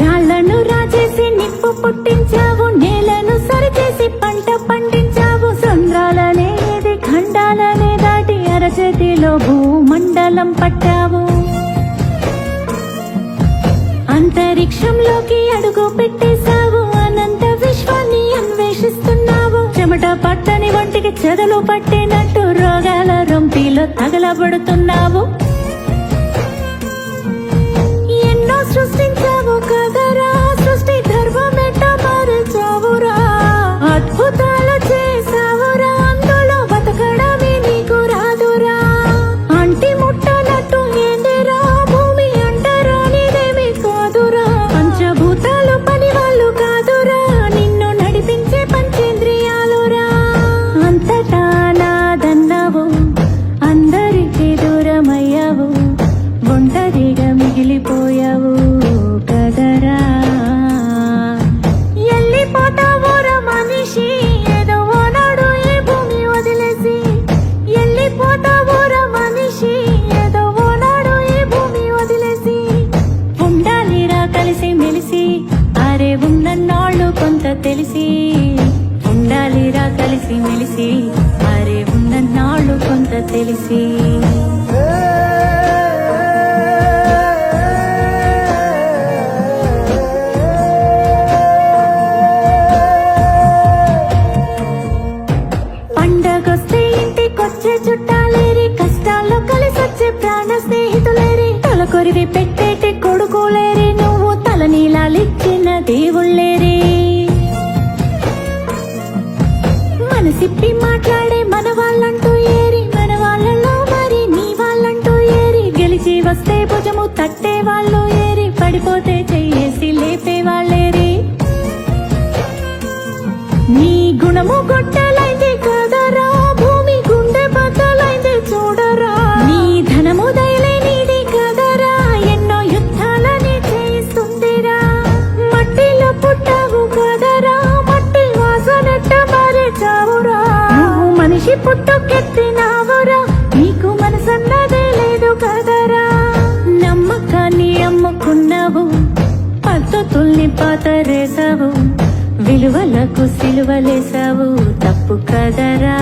రాళ్ళను రాజేసి నిప్పు పుట్టించావు నేలను సరిచేసి పంట పండించావు. సంద్రాలనేది ఖండాలనే దాటి అరచేతిలో భూమండలం పట్టావు. అంతరిక్షంలోకి అడుగు పెట్టేశావు అనంత విశ్వాన్ని అన్వేషిస్తున్నావు. చెమట పట్టని వంటికి చెదలు పట్టినట్టు రోగాల రొంపిలో తగలబడుతున్నావు. పండగొస్తే ఇంటికొచ్చే చుట్టాలేరి కష్టాల్లో కలిసొచ్చే ప్రాణ స్నేహితులేరి తల కొరివి పెట్టేటి కొడుకులేరి నువ్వు తల నీలాలిచ్చిన దేవుళ్ళేరి. పడిపోతే చెయ్యేసి లేపే వాళ్ళేరి నీ గుణము గొట్టలైంది కదరా భూమి గుండె బద్దలైంది చూడరా. నీ ధనము దయలేనిది కదరా ఎన్నో యుద్ధాలని చేస్తుందిరా మట్టిలో పుట్టావు కదరా మట్టి వాసనట్ట మారే చావురా. మనిషి పుట్టుకెత్తి పాతరేసావు విలువలకు సిలువలేసావు తప్పు కదరా.